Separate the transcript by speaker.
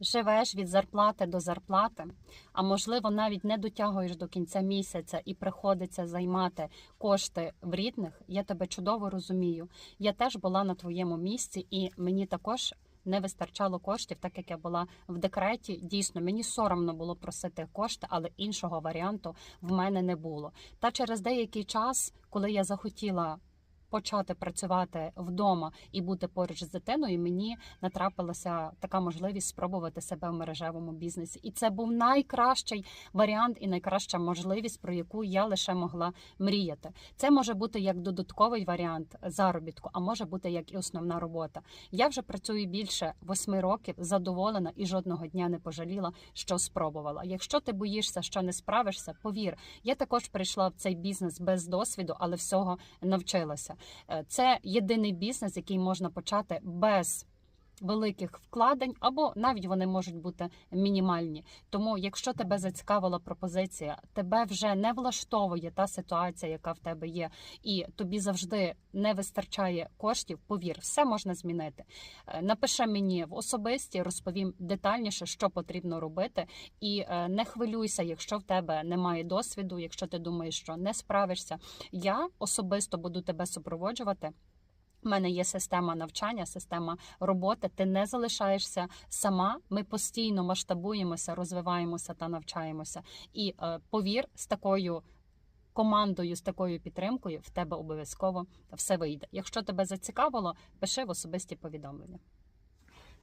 Speaker 1: живеш від зарплати до зарплати, а можливо, навіть не дотягуєш до кінця місяця і приходиться займати кошти в рідних, я тебе чудово розумію. Я теж була на твоєму місці, і мені також. Не вистачало коштів, так як я була в декреті. Дійсно, мені соромно було просити кошти, але іншого варіанту в мене не було. Та через деякий час, коли я захотіла почати працювати вдома і бути поруч з дитиною, мені натрапилася така можливість спробувати себе в мережевому бізнесі. І це був найкращий варіант і найкраща можливість, про яку я лише могла мріяти. Це може бути як додатковий варіант заробітку, а може бути як і основна робота. Я вже працюю більше восьми років, задоволена і жодного дня не пожаліла, що спробувала. Якщо ти боїшся, що не справишся, повір, я також прийшла в цей бізнес без досвіду, але всього навчилася. Е, Це єдиний бізнес, який можна почати без. Великих вкладень, або навіть вони можуть бути мінімальні. Тому, якщо тебе зацікавила пропозиція, тебе вже не влаштовує та ситуація, яка в тебе є, і тобі завжди не вистачає коштів. Повір, все можна змінити. Е, Напиши мені в особисті, розповім детальніше, що потрібно робити, і е, не хвилюйся, якщо в тебе немає досвіду, якщо ти думаєш, що не справишся. Я особисто буду тебе супроводжувати. У мене є система навчання, система роботи. Ти не залишаєшся сама. Ми постійно масштабуємося, розвиваємося та навчаємося. І е, повір, з такою командою, з такою підтримкою в тебе обов'язково все вийде. Якщо тебе зацікавило, пиши в особисті повідомлення.